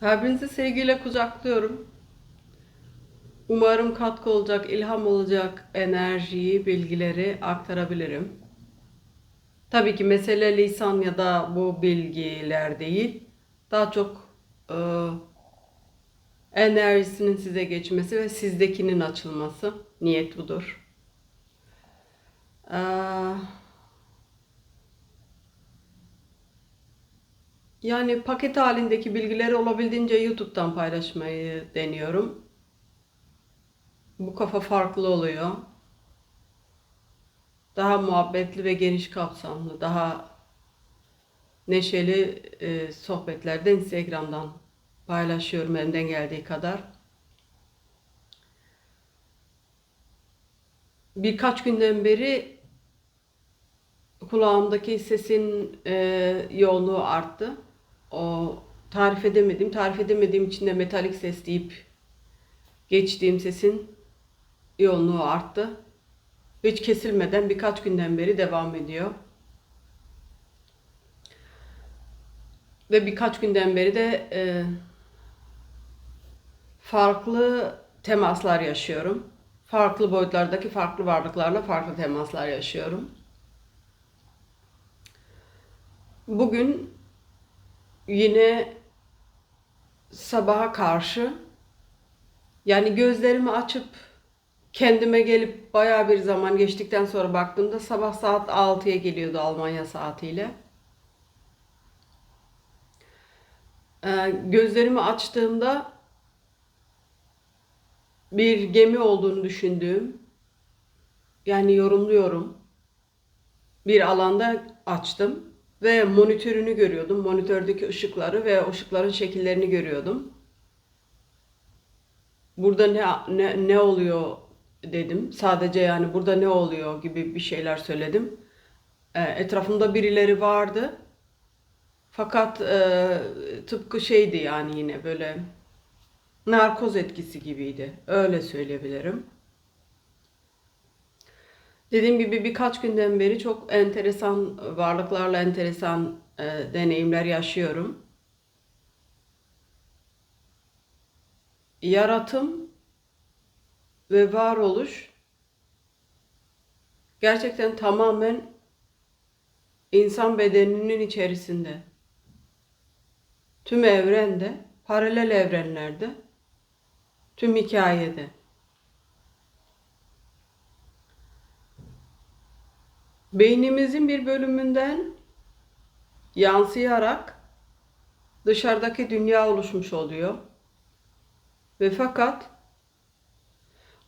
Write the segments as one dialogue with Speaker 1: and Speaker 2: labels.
Speaker 1: Hepinizi sevgiyle kucaklıyorum. Umarım katkı olacak, ilham olacak enerjiyi, bilgileri aktarabilirim. Tabii ki mesele lisan ya da bu bilgiler değil. Daha çok e, enerjisinin size geçmesi ve sizdekinin açılması. Niyet budur. Eee Yani paket halindeki bilgileri olabildiğince YouTube'dan paylaşmayı deniyorum. Bu kafa farklı oluyor. Daha muhabbetli ve geniş kapsamlı, daha neşeli e, sohbetlerden Instagram'dan paylaşıyorum elimden geldiği kadar. Birkaç günden beri kulağımdaki sesin e, yoğunluğu arttı. O tarif edemedim. Tarif edemediğim için de metalik ses deyip geçtiğim sesin yoğunluğu arttı. Hiç kesilmeden birkaç günden beri devam ediyor. Ve birkaç günden beri de e, farklı temaslar yaşıyorum. Farklı boyutlardaki farklı varlıklarla farklı temaslar yaşıyorum. Bugün yine sabaha karşı yani gözlerimi açıp kendime gelip bayağı bir zaman geçtikten sonra baktığımda sabah saat 6'ya geliyordu Almanya saatiyle. Ee, gözlerimi açtığımda bir gemi olduğunu düşündüğüm yani yorumluyorum bir alanda açtım ve monitörünü görüyordum. Monitördeki ışıkları ve ışıkların şekillerini görüyordum. Burada ne ne ne oluyor dedim. Sadece yani burada ne oluyor gibi bir şeyler söyledim. E, etrafımda birileri vardı. Fakat e, tıpkı şeydi yani yine böyle narkoz etkisi gibiydi. Öyle söyleyebilirim. Dediğim gibi birkaç günden beri çok enteresan varlıklarla enteresan e, deneyimler yaşıyorum. Yaratım ve varoluş gerçekten tamamen insan bedeninin içerisinde. Tüm evrende, paralel evrenlerde, tüm hikayede. Beynimizin bir bölümünden yansıyarak dışarıdaki dünya oluşmuş oluyor. Ve fakat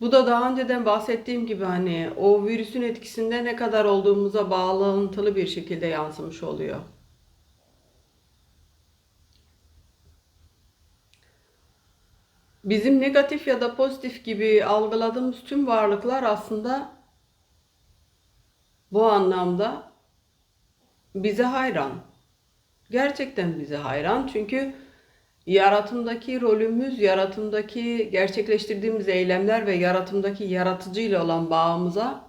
Speaker 1: bu da daha önceden bahsettiğim gibi hani o virüsün etkisinde ne kadar olduğumuza bağlantılı bir şekilde yansımış oluyor. Bizim negatif ya da pozitif gibi algıladığımız tüm varlıklar aslında bu anlamda bize hayran. Gerçekten bize hayran. Çünkü yaratımdaki rolümüz, yaratımdaki gerçekleştirdiğimiz eylemler ve yaratımdaki yaratıcıyla olan bağımıza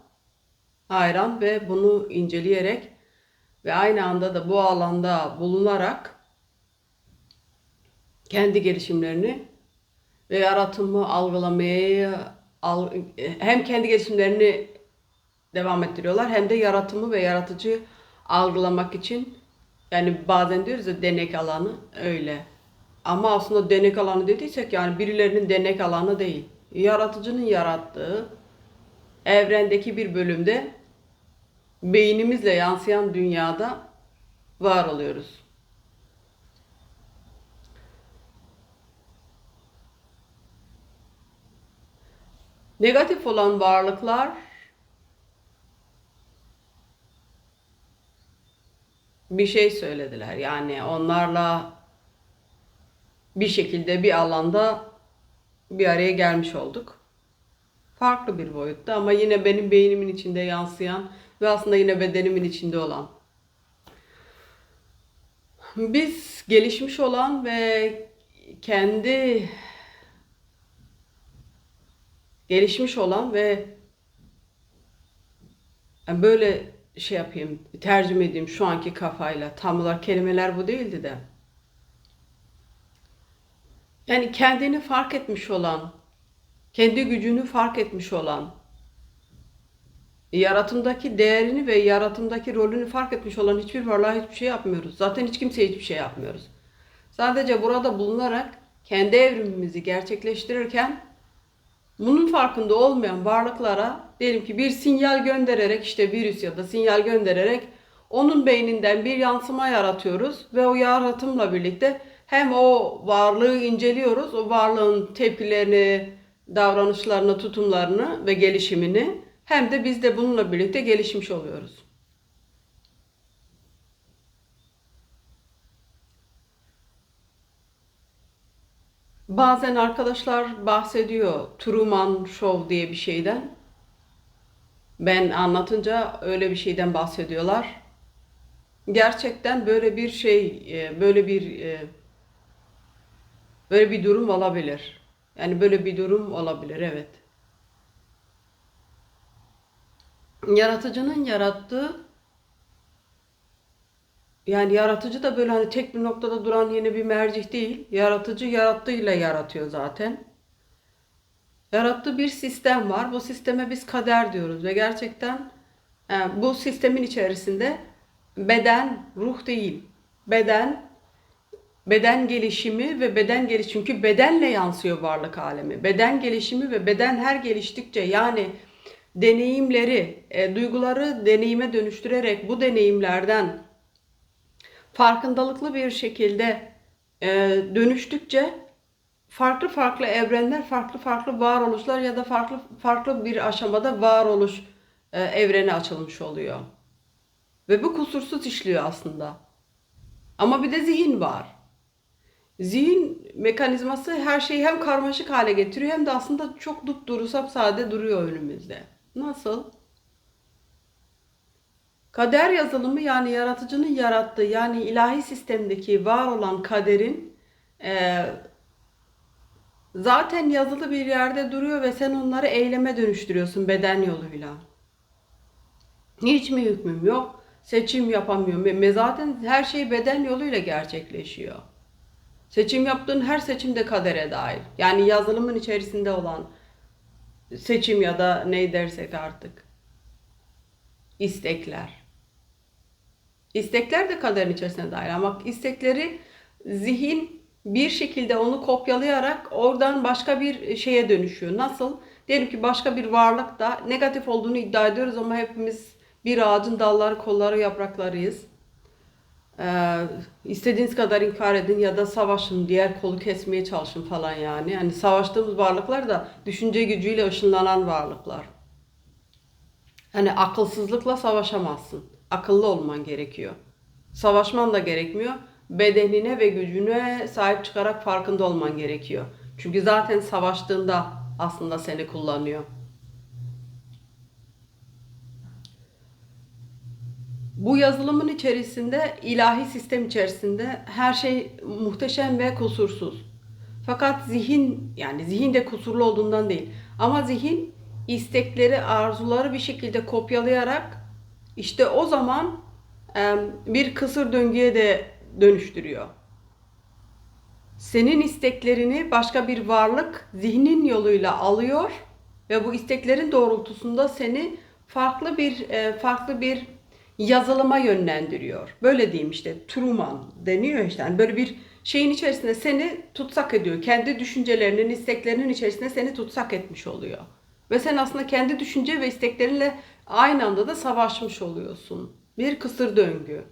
Speaker 1: hayran ve bunu inceleyerek ve aynı anda da bu alanda bulunarak kendi gelişimlerini ve yaratımı algılamayı hem kendi gelişimlerini devam ettiriyorlar hem de yaratımı ve yaratıcı algılamak için yani bazen diyoruz ya denek alanı öyle. Ama aslında denek alanı dediysek yani birilerinin denek alanı değil. Yaratıcının yarattığı evrendeki bir bölümde beynimizle yansıyan dünyada var oluyoruz. Negatif olan varlıklar bir şey söylediler. Yani onlarla bir şekilde bir alanda bir araya gelmiş olduk. Farklı bir boyutta ama yine benim beynimin içinde yansıyan ve aslında yine bedenimin içinde olan. Biz gelişmiş olan ve kendi gelişmiş olan ve böyle şey yapayım, tercüme edeyim şu anki kafayla. Tam olarak kelimeler bu değildi de. Yani kendini fark etmiş olan, kendi gücünü fark etmiş olan, yaratımdaki değerini ve yaratımdaki rolünü fark etmiş olan hiçbir varlığa hiçbir şey yapmıyoruz. Zaten hiç kimseye hiçbir şey yapmıyoruz. Sadece burada bulunarak kendi evrimimizi gerçekleştirirken bunun farkında olmayan varlıklara diyelim ki bir sinyal göndererek işte virüs ya da sinyal göndererek onun beyninden bir yansıma yaratıyoruz ve o yaratımla birlikte hem o varlığı inceliyoruz, o varlığın tepkilerini, davranışlarını, tutumlarını ve gelişimini hem de biz de bununla birlikte gelişmiş oluyoruz. Bazen arkadaşlar bahsediyor Truman Show diye bir şeyden. Ben anlatınca öyle bir şeyden bahsediyorlar. Gerçekten böyle bir şey, e, böyle bir e, böyle bir durum olabilir. Yani böyle bir durum olabilir, evet. Yaratıcının yarattığı yani yaratıcı da böyle hani tek bir noktada duran yeni bir mercih değil. Yaratıcı yarattığıyla yaratıyor zaten. Yarattığı bir sistem var. Bu sisteme biz kader diyoruz ve gerçekten e, bu sistemin içerisinde beden ruh değil. Beden beden gelişimi ve beden geliş çünkü bedenle yansıyor varlık alemi. Beden gelişimi ve beden her geliştikçe yani deneyimleri, e, duyguları deneyime dönüştürerek bu deneyimlerden farkındalıklı bir şekilde e, dönüştükçe farklı farklı evrenler, farklı farklı varoluşlar ya da farklı farklı bir aşamada varoluş e, evreni açılmış oluyor. Ve bu kusursuz işliyor aslında. Ama bir de zihin var. Zihin mekanizması her şeyi hem karmaşık hale getiriyor hem de aslında çok dupduru sade duruyor önümüzde. Nasıl? Kader yazılımı yani yaratıcının yarattığı yani ilahi sistemdeki var olan kaderin e, zaten yazılı bir yerde duruyor ve sen onları eyleme dönüştürüyorsun beden yoluyla. Hiç mi hükmüm yok? Seçim yapamıyorum. Ve zaten her şey beden yoluyla gerçekleşiyor. Seçim yaptığın her seçim de kadere dahil. Yani yazılımın içerisinde olan seçim ya da ne dersek artık. istekler. İstekler de kaderin içerisine dahil ama istekleri zihin bir şekilde onu kopyalayarak oradan başka bir şeye dönüşüyor. Nasıl? Diyelim ki başka bir varlık da negatif olduğunu iddia ediyoruz ama hepimiz bir ağacın dalları, kolları, yapraklarıyız. Ee, istediğiniz kadar inkar edin ya da savaşın, diğer kolu kesmeye çalışın falan yani. Yani savaştığımız varlıklar da düşünce gücüyle ışınlanan varlıklar. Hani akılsızlıkla savaşamazsın. Akıllı olman gerekiyor. Savaşman da gerekmiyor. Bedenine ve gücüne sahip çıkarak farkında olman gerekiyor. Çünkü zaten savaştığında aslında seni kullanıyor. Bu yazılımın içerisinde, ilahi sistem içerisinde her şey muhteşem ve kusursuz. Fakat zihin, yani zihin de kusurlu olduğundan değil. Ama zihin istekleri, arzuları bir şekilde kopyalayarak işte o zaman bir kısır döngüye de dönüştürüyor. Senin isteklerini başka bir varlık zihnin yoluyla alıyor ve bu isteklerin doğrultusunda seni farklı bir farklı bir yazılıma yönlendiriyor. Böyle diyeyim işte Truman deniyor işte. Yani böyle bir şeyin içerisinde seni tutsak ediyor. Kendi düşüncelerinin, isteklerinin içerisinde seni tutsak etmiş oluyor. Ve sen aslında kendi düşünce ve isteklerinle aynı anda da savaşmış oluyorsun. Bir kısır döngü.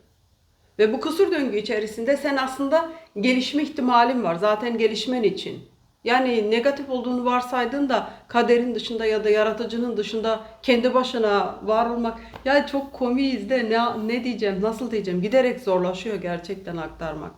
Speaker 1: Ve bu kısır döngü içerisinde sen aslında gelişme ihtimalin var. Zaten gelişmen için. Yani negatif olduğunu varsaydın da kaderin dışında ya da yaratıcının dışında kendi başına var olmak. Ya çok komiyiz de ne, ne diyeceğim, nasıl diyeceğim giderek zorlaşıyor gerçekten aktarmak.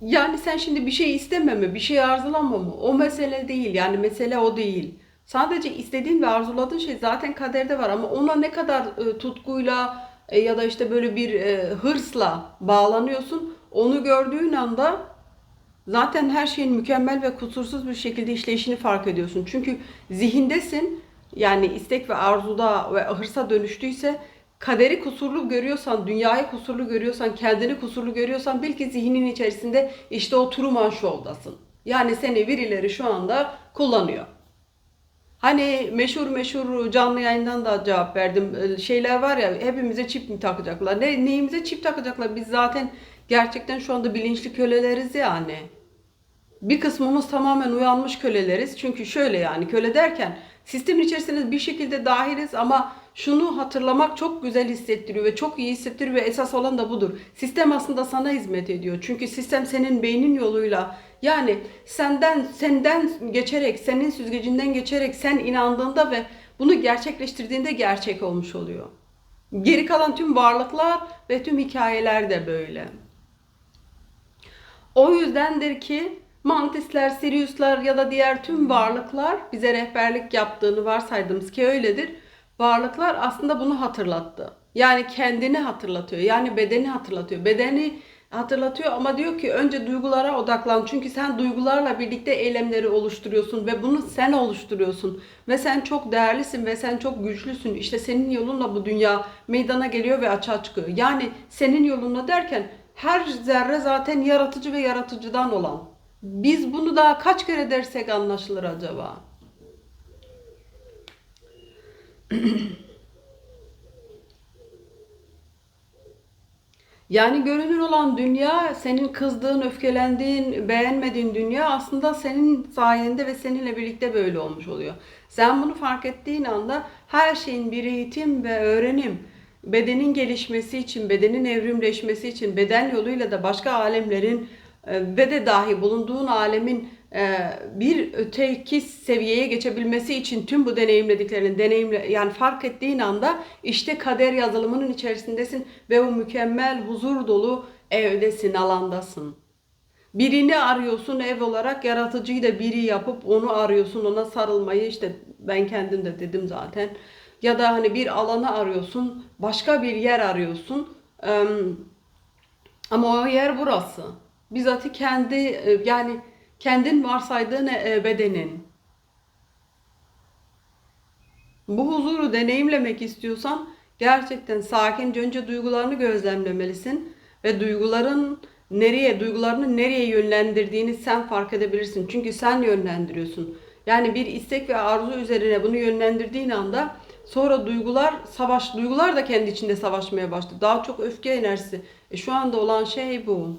Speaker 1: Yani sen şimdi bir şey istememe, bir şey arzulamama o mesele değil. Yani mesele o değil. Sadece istediğin ve arzuladığın şey zaten kaderde var ama ona ne kadar e, tutkuyla e, ya da işte böyle bir e, hırsla bağlanıyorsun. Onu gördüğün anda zaten her şeyin mükemmel ve kusursuz bir şekilde işleyişini fark ediyorsun. Çünkü zihindesin. Yani istek ve arzuda ve hırsa dönüştüyse kaderi kusurlu görüyorsan, dünyayı kusurlu görüyorsan, kendini kusurlu görüyorsan bil ki zihnin içerisinde işte o Truman Show'dasın. Yani seni birileri şu anda kullanıyor. Hani meşhur meşhur canlı yayından da cevap verdim. Ee, Şeyler var ya hepimize çip mi takacaklar? Ne, neyimize çip takacaklar? Biz zaten gerçekten şu anda bilinçli köleleriz yani. Bir kısmımız tamamen uyanmış köleleriz. Çünkü şöyle yani köle derken sistemin içerisinde bir şekilde dahiliz ama şunu hatırlamak çok güzel hissettiriyor ve çok iyi hissettiriyor ve esas olan da budur. Sistem aslında sana hizmet ediyor. Çünkü sistem senin beynin yoluyla yani senden senden geçerek, senin süzgecinden geçerek sen inandığında ve bunu gerçekleştirdiğinde gerçek olmuş oluyor. Geri kalan tüm varlıklar ve tüm hikayeler de böyle. O yüzdendir ki mantisler, Siriuslar ya da diğer tüm varlıklar bize rehberlik yaptığını varsaydığımız ki öyledir. Varlıklar aslında bunu hatırlattı. Yani kendini hatırlatıyor. Yani bedeni hatırlatıyor. Bedeni hatırlatıyor ama diyor ki önce duygulara odaklan. Çünkü sen duygularla birlikte eylemleri oluşturuyorsun ve bunu sen oluşturuyorsun. Ve sen çok değerlisin ve sen çok güçlüsün. İşte senin yolunla bu dünya meydana geliyor ve açığa çıkıyor. Yani senin yolunla derken her zerre zaten yaratıcı ve yaratıcıdan olan. Biz bunu daha kaç kere dersek anlaşılır acaba? Yani görünür olan dünya, senin kızdığın, öfkelendiğin, beğenmediğin dünya aslında senin sayende ve seninle birlikte böyle olmuş oluyor. Sen bunu fark ettiğin anda her şeyin bir eğitim ve öğrenim, bedenin gelişmesi için, bedenin evrimleşmesi için, beden yoluyla da başka alemlerin e, ve de dahi bulunduğun alemin bir öteki seviyeye geçebilmesi için tüm bu deneyimlediklerini deneyimle yani fark ettiğin anda işte kader yazılımının içerisindesin ve o mükemmel huzur dolu evdesin, alandasın. Birini arıyorsun ev olarak yaratıcıyı da biri yapıp onu arıyorsun ona sarılmayı işte ben kendim de dedim zaten. Ya da hani bir alanı arıyorsun başka bir yer arıyorsun ama o yer burası. Bizzat kendi e, yani kendin varsaydığın e, bedenin. Bu huzuru deneyimlemek istiyorsan gerçekten sakince önce duygularını gözlemlemelisin ve duyguların nereye, duygularını nereye yönlendirdiğini sen fark edebilirsin. Çünkü sen yönlendiriyorsun. Yani bir istek ve arzu üzerine bunu yönlendirdiğin anda sonra duygular savaş, duygular da kendi içinde savaşmaya başladı. Daha çok öfke enerjisi. E şu anda olan şey bu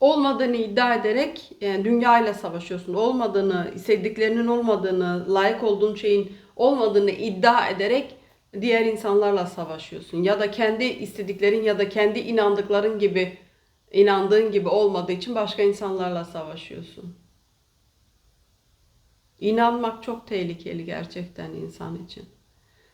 Speaker 1: olmadığını iddia ederek yani dünyayla savaşıyorsun. Olmadığını, istediklerinin olmadığını, layık olduğun şeyin olmadığını iddia ederek diğer insanlarla savaşıyorsun. Ya da kendi istediklerin ya da kendi inandıkların gibi inandığın gibi olmadığı için başka insanlarla savaşıyorsun. İnanmak çok tehlikeli gerçekten insan için.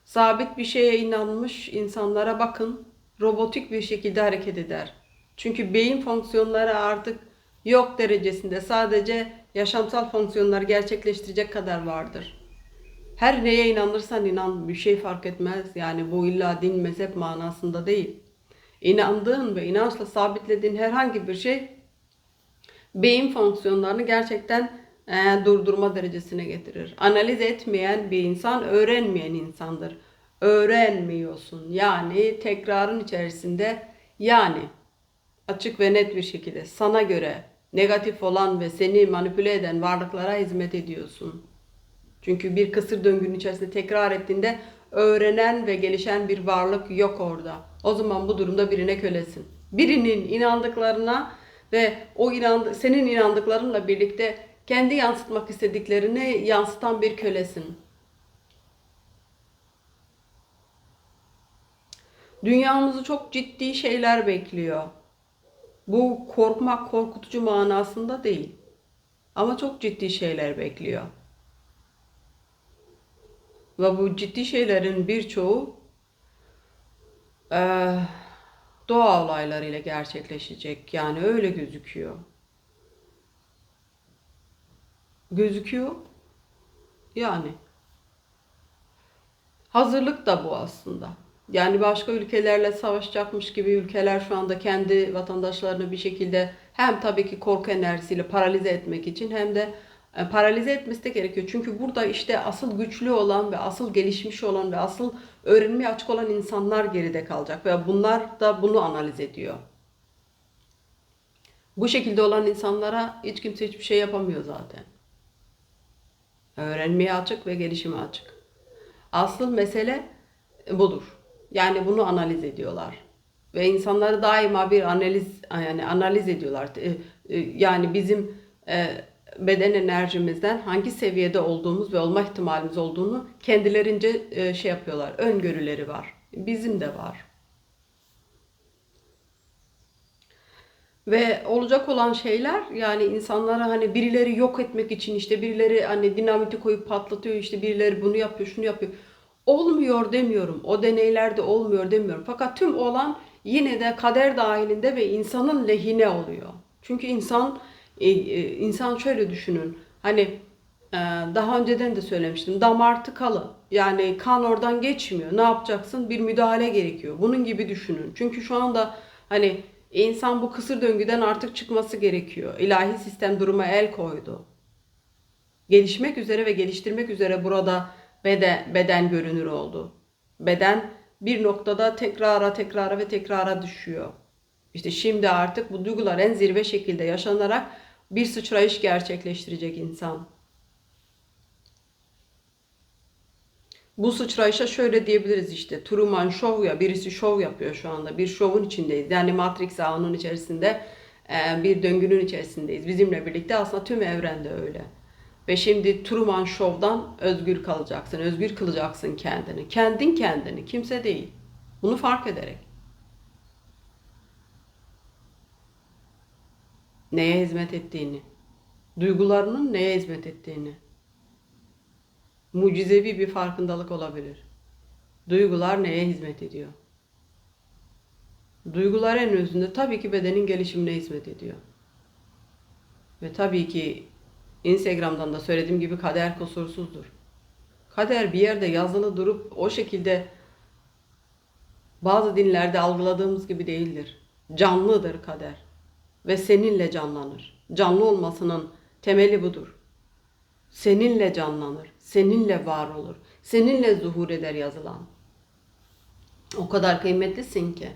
Speaker 1: Sabit bir şeye inanmış insanlara bakın, robotik bir şekilde hareket eder. Çünkü beyin fonksiyonları artık yok derecesinde. Sadece yaşamsal fonksiyonlar gerçekleştirecek kadar vardır. Her neye inanırsan inan bir şey fark etmez. Yani bu illa din mezhep manasında değil. İnandığın ve inançla sabitlediğin herhangi bir şey beyin fonksiyonlarını gerçekten e, durdurma derecesine getirir. Analiz etmeyen bir insan öğrenmeyen insandır. Öğrenmiyorsun. Yani tekrarın içerisinde yani açık ve net bir şekilde sana göre negatif olan ve seni manipüle eden varlıklara hizmet ediyorsun. Çünkü bir kısır döngünün içerisinde tekrar ettiğinde öğrenen ve gelişen bir varlık yok orada. O zaman bu durumda birine kölesin. Birinin inandıklarına ve o inandı, senin inandıklarınla birlikte kendi yansıtmak istediklerini yansıtan bir kölesin. Dünyamızı çok ciddi şeyler bekliyor. Bu korkmak, korkutucu manasında değil. Ama çok ciddi şeyler bekliyor. Ve bu ciddi şeylerin birçoğu eee doğa olaylarıyla gerçekleşecek. Yani öyle gözüküyor. Gözüküyor. Yani. Hazırlık da bu aslında. Yani başka ülkelerle savaşacakmış gibi ülkeler şu anda kendi vatandaşlarını bir şekilde hem tabii ki korku enerjisiyle paralize etmek için hem de e, paralize etmesi de gerekiyor. Çünkü burada işte asıl güçlü olan ve asıl gelişmiş olan ve asıl öğrenmeye açık olan insanlar geride kalacak ve bunlar da bunu analiz ediyor. Bu şekilde olan insanlara hiç kimse hiçbir şey yapamıyor zaten. Öğrenmeye açık ve gelişime açık. Asıl mesele budur. Yani bunu analiz ediyorlar. Ve insanları daima bir analiz yani analiz ediyorlar. E, e, Yani bizim e, beden enerjimizden hangi seviyede olduğumuz ve olma ihtimalimiz olduğunu kendilerince şey yapıyorlar. Öngörüleri var. Bizim de var. Ve olacak olan şeyler yani insanlara hani birileri yok etmek için işte birileri hani dinamiti koyup patlatıyor işte birileri bunu yapıyor şunu yapıyor. Olmuyor demiyorum. O deneylerde olmuyor demiyorum. Fakat tüm olan yine de kader dahilinde ve insanın lehine oluyor. Çünkü insan e, e, insan şöyle düşünün. Hani e, daha önceden de söylemiştim. Damar tıkalı. Yani kan oradan geçmiyor. Ne yapacaksın? Bir müdahale gerekiyor. Bunun gibi düşünün. Çünkü şu anda hani insan bu kısır döngüden artık çıkması gerekiyor. İlahi sistem duruma el koydu. Gelişmek üzere ve geliştirmek üzere burada beden, beden görünür oldu. Beden bir noktada tekrara tekrara ve tekrara düşüyor. İşte şimdi artık bu duygular en zirve şekilde yaşanarak bir sıçrayış gerçekleştirecek insan. Bu sıçrayışa şöyle diyebiliriz işte. Truman Show ya birisi şov yapıyor şu anda. Bir şovun içindeyiz. Yani Matrix ağının içerisinde e, bir döngünün içerisindeyiz. Bizimle birlikte aslında tüm evrende öyle. Ve şimdi Truman Show'dan özgür kalacaksın. Özgür kılacaksın kendini. Kendin kendini. Kimse değil. Bunu fark ederek. Neye hizmet ettiğini. Duygularının neye hizmet ettiğini. Mucizevi bir farkındalık olabilir. Duygular neye hizmet ediyor? Duygular en özünde tabii ki bedenin gelişimine hizmet ediyor. Ve tabii ki Instagram'dan da söylediğim gibi kader kusursuzdur. Kader bir yerde yazılı durup o şekilde bazı dinlerde algıladığımız gibi değildir. Canlıdır kader ve seninle canlanır. Canlı olmasının temeli budur. Seninle canlanır, seninle var olur, seninle zuhur eder yazılan. O kadar kıymetlisin ki.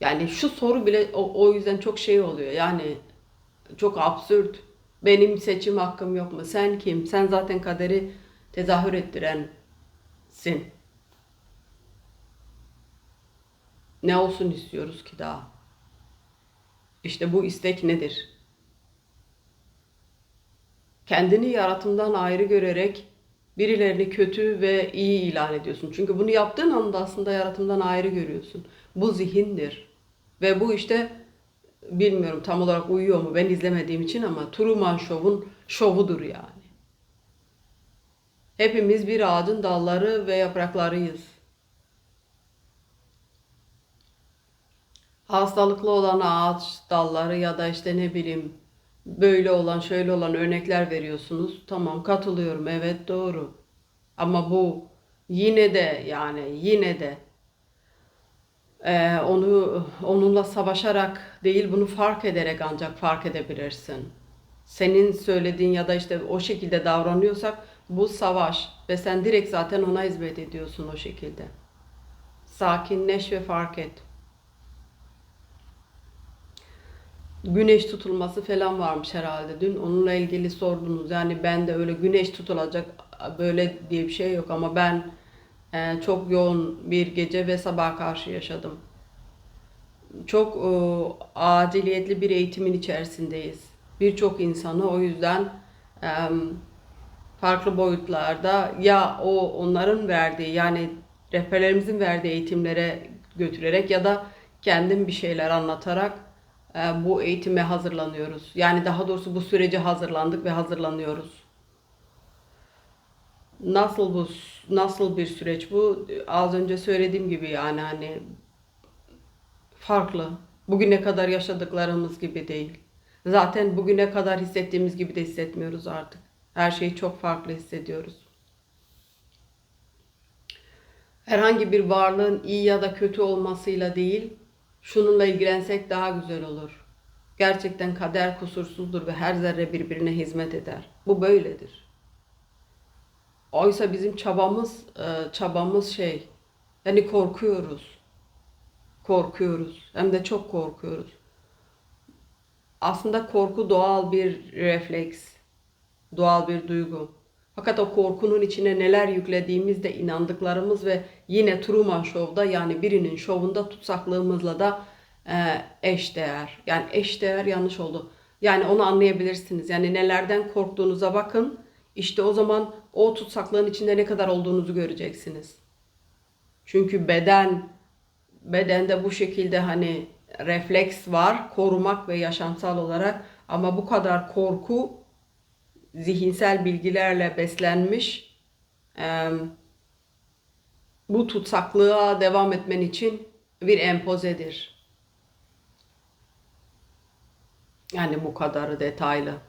Speaker 1: Yani şu soru bile o, o yüzden çok şey oluyor. Yani çok absürt. Benim seçim hakkım yok mu? Sen kim? Sen zaten kaderi tezahür ettirensin. Ne olsun istiyoruz ki daha? İşte bu istek nedir? Kendini yaratımdan ayrı görerek birilerini kötü ve iyi ilan ediyorsun. Çünkü bunu yaptığın anda aslında yaratımdan ayrı görüyorsun. Bu zihindir. Ve bu işte bilmiyorum tam olarak uyuyor mu ben izlemediğim için ama Truman Show'un şovudur yani. Hepimiz bir ağacın dalları ve yapraklarıyız. Hastalıklı olan ağaç dalları ya da işte ne bileyim böyle olan şöyle olan örnekler veriyorsunuz. Tamam katılıyorum evet doğru. Ama bu yine de yani yine de ee, onu onunla savaşarak değil bunu fark ederek ancak fark edebilirsin. Senin söylediğin ya da işte o şekilde davranıyorsak bu savaş ve sen direkt zaten ona hizmet ediyorsun o şekilde. Sakinleş ve fark et. Güneş tutulması falan varmış herhalde dün. Onunla ilgili sordunuz. Yani ben de öyle güneş tutulacak böyle diye bir şey yok ama ben e, çok yoğun bir gece ve sabah karşı yaşadım. Çok e, aciliyetli bir eğitimin içerisindeyiz. Birçok insanı o yüzden farklı boyutlarda ya o onların verdiği yani rehberlerimizin verdiği eğitimlere götürerek ya da kendim bir şeyler anlatarak e, bu eğitime hazırlanıyoruz. Yani daha doğrusu bu sürece hazırlandık ve hazırlanıyoruz. Nasıl bu nasıl bir süreç bu? Az önce söylediğim gibi yani hani farklı. Bugüne kadar yaşadıklarımız gibi değil. Zaten bugüne kadar hissettiğimiz gibi de hissetmiyoruz artık. Her şeyi çok farklı hissediyoruz. Herhangi bir varlığın iyi ya da kötü olmasıyla değil, şununla ilgilensek daha güzel olur. Gerçekten kader kusursuzdur ve her zerre birbirine hizmet eder. Bu böyledir. Oysa bizim çabamız e, çabamız şey yani korkuyoruz. Korkuyoruz. Hem de çok korkuyoruz. Aslında korku doğal bir refleks, doğal bir duygu. Fakat o korkunun içine neler yüklediğimizde inandıklarımız ve yine Truman Show'da yani birinin şovunda tutsaklığımızla da e, eşdeğer. Yani eşdeğer yanlış oldu. Yani onu anlayabilirsiniz. Yani nelerden korktuğunuza bakın. İşte o zaman o tutsaklığın içinde ne kadar olduğunuzu göreceksiniz. Çünkü beden bedende bu şekilde hani refleks var korumak ve yaşamsal olarak ama bu kadar korku zihinsel bilgilerle beslenmiş bu tutsaklığa devam etmen için bir empozedir. Yani bu kadarı detaylı.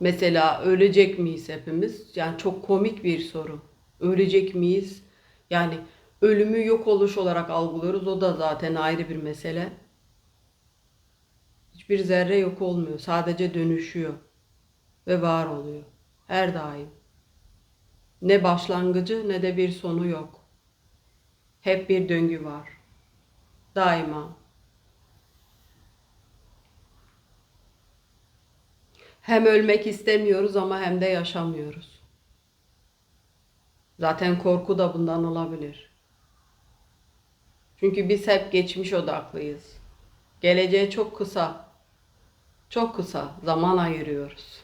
Speaker 1: Mesela ölecek miyiz hepimiz? Yani çok komik bir soru. Ölecek miyiz? Yani ölümü yok oluş olarak algılıyoruz. O da zaten ayrı bir mesele. Hiçbir zerre yok olmuyor. Sadece dönüşüyor ve var oluyor. Her daim. Ne başlangıcı ne de bir sonu yok. Hep bir döngü var. Daima. Hem ölmek istemiyoruz ama hem de yaşamıyoruz. Zaten korku da bundan olabilir. Çünkü biz hep geçmiş odaklıyız. Geleceğe çok kısa, çok kısa zaman ayırıyoruz.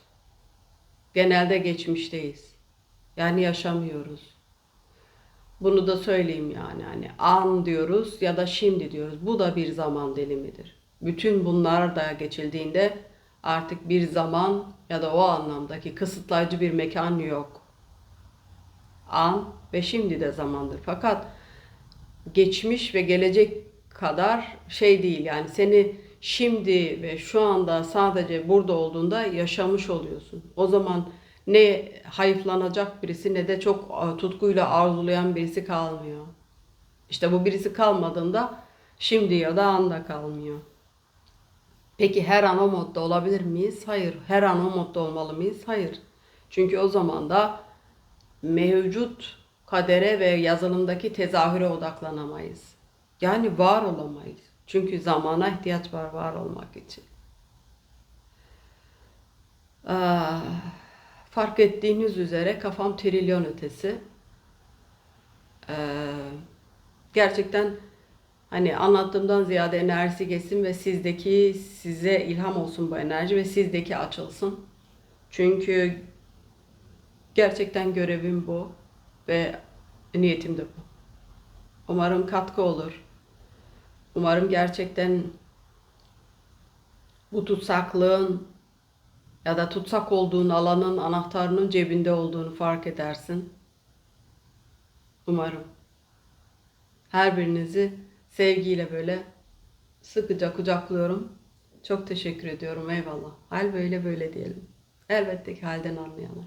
Speaker 1: Genelde geçmişteyiz. Yani yaşamıyoruz. Bunu da söyleyeyim yani hani an diyoruz ya da şimdi diyoruz. Bu da bir zaman dilimidir. Bütün bunlar da geçildiğinde artık bir zaman ya da o anlamdaki kısıtlayıcı bir mekan yok. An ve şimdi de zamandır. Fakat geçmiş ve gelecek kadar şey değil yani seni şimdi ve şu anda sadece burada olduğunda yaşamış oluyorsun. O zaman ne hayıflanacak birisi ne de çok e, tutkuyla arzulayan birisi kalmıyor. İşte bu birisi kalmadığında şimdi ya da anda kalmıyor. Peki her an o modda olabilir miyiz? Hayır. Her an o modda olmalı mıyız? Hayır. Çünkü o zaman da mevcut kadere ve yazılımdaki tezahüre odaklanamayız. Yani var olamayız. Çünkü zamana ihtiyaç var var olmak için. Ah, fark ettiğiniz üzere kafam trilyon ötesi. Ee, gerçekten hani anlattığımdan ziyade enerjisi geçsin ve sizdeki size ilham olsun bu enerji ve sizdeki açılsın. Çünkü gerçekten görevim bu ve niyetim de bu. Umarım katkı olur. Umarım gerçekten bu tutsaklığın ya da tutsak olduğun alanın anahtarının cebinde olduğunu fark edersin. Umarım. Her birinizi sevgiyle böyle sıkıca kucaklıyorum. Çok teşekkür ediyorum. Eyvallah. Hal böyle böyle diyelim. Elbette ki halden anlayanlar.